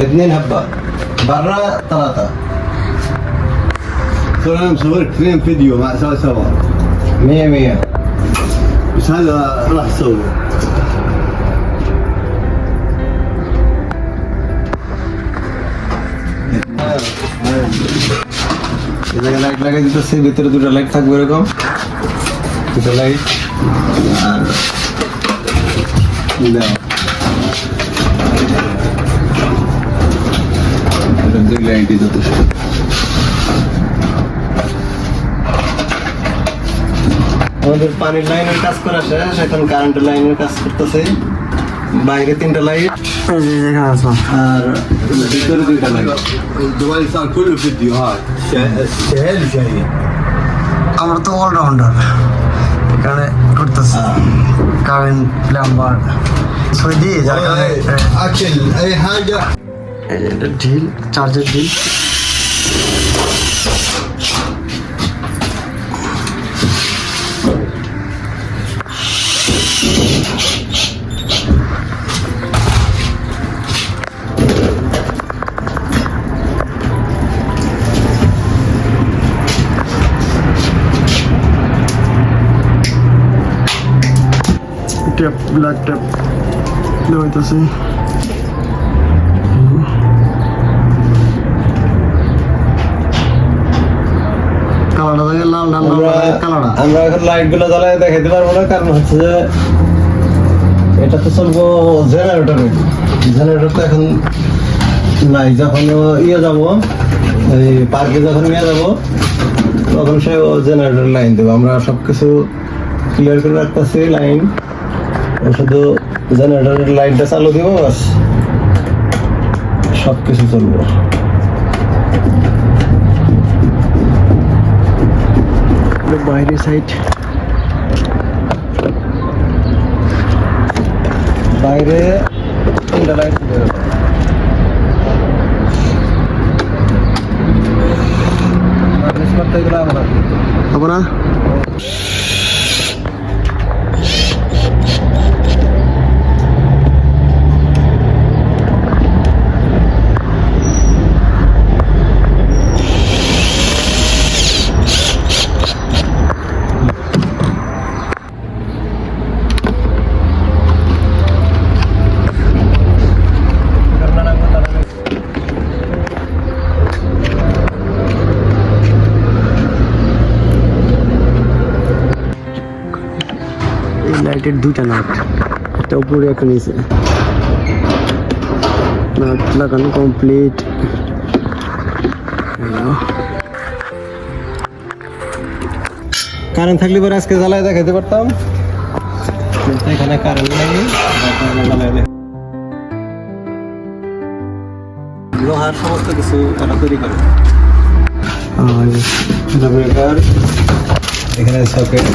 اثنين هبة برا ثلاثة ترى انا مصور اثنين فيديو مع سوا سوا مية مية بس هذا راح يصور এই জায়গায় লাইট লাগাই দিতেছে ভিতরে দুটো লাইট থাকবে এরকম দুটো লাইট আর দাও। আমাদের যে গ্যারান্টি যথেষ্ট আমাদের পানির লাইনের কাজ করা শেষ এখন কারেন্টের লাইনের কাজ করতেছে। বাইরে তিনটা লাইট। আর দুবাই সার কুল্লু ভিডিও হয় সেহেল জানি আমরা তো অলরাউন্ডার এখানে করতেছি। কারেন্ট প্লাম্বার সৌদি আচ্ছা এই হ্যাঁ ঢিল চার্জের ঢিল টেপ ব্ল্যাক টেপ দেওয়া আমরা এখন লাইটগুলো জ্বালায় দেখাইতে পারব না কারণ হচ্ছে যে এটা তো চলবো জেনারেটর জেনারেটর তো এখন নাই যখন ইয়ে যাব এই পার্কে যখন নিয়ে যাব তখন সে জেনারেটর লাইন দেবো। আমরা সব কিছু ক্লিয়ার করে রাখতেছি লাইন শুধু জেনারেটরের লাইনটা চালু দিব বাস সব কিছু চলবো। বাইরে সাইড। বাইরে তিনটা লাইট হবে না? লাইটের দুইটা নাট। একটা উপরে, একটা নিচে। নাট লাগানো কমপ্লিট কারেন্ট থাকলে পরে আজকে জ্বালায় দেখাইতে পারতাম। এখানে কারেন্ট দেখ লোহার সমস্ত কিছু এরা তৈরি করে। ব্রেকার এখানে সকেট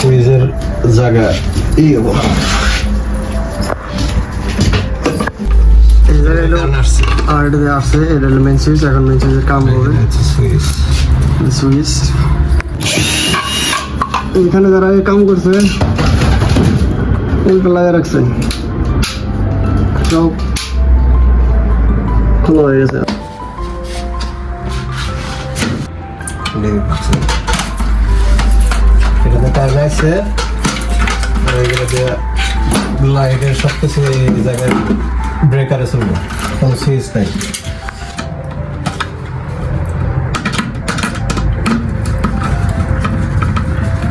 সুইচের জায়গা এই হব আর এটা দিয়ে আসছে এটা হলো মেন মেন কাম হবে সুইচ সুইচ এখানে যারা কাম করছে ওইটা লাগিয়ে রাখছে সব খোলা হয়ে গেছে এখানে কারেন্ট আছে লাইটের সব কিছু এই জায়গায় ব্রেকারে চলবে কোনো সুইচ নাই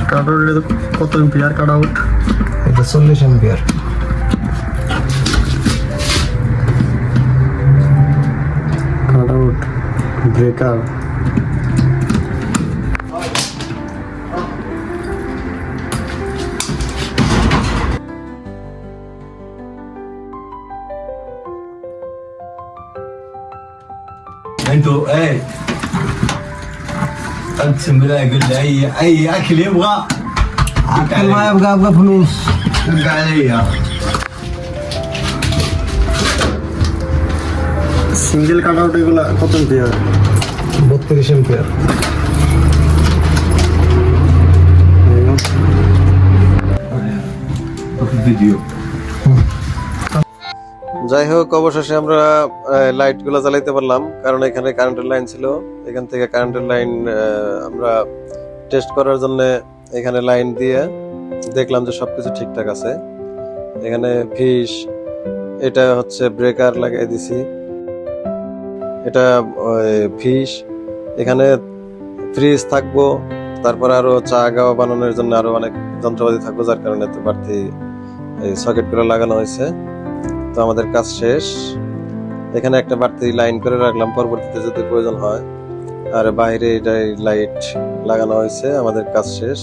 কাট আউট কত এম্পিয়ার কাট আউট এটা চল্লিশ ampere breaker. انتو إيه اقسم بالله يقول لي أي أي أكل يبغى؟ أكل ما يبغى أبغى فلوس. يبقى علي single cut out এগুলো কত এম্পিয়ার বত্রিশ এম্পিয়ার ভিডিও যাই হোক অবশেষে আমরা লাইটগুলো জ্বালাইতে পারলাম কারণ এখানে কারেন্টের লাইন ছিল। এখান থেকে কারেন্টের লাইন আমরা টেস্ট করার জন্য এখানে লাইন দিয়ে দেখলাম যে সবকিছু ঠিকঠাক আছে। এখানে ফিশ এটা হচ্ছে ব্রেকার লাগাই দিছি। এটা ফিশ, এখানে ফ্রিজ থাকব, তারপর আরও চা গাওয়া বানানোর জন্য আরও অনেক যন্ত্রপাতি থাকব, যার কারণে তো বাড়তি এই সকেটগুলো লাগানো হয়েছে। তো আমাদের কাজ শেষ। এখানে একটা বাড়তি লাইন করে রাখলাম, পরবর্তীতে যদি প্রয়োজন হয়। আর বাইরে এটাই লাইট লাগানো হয়েছে, আমাদের কাজ শেষ।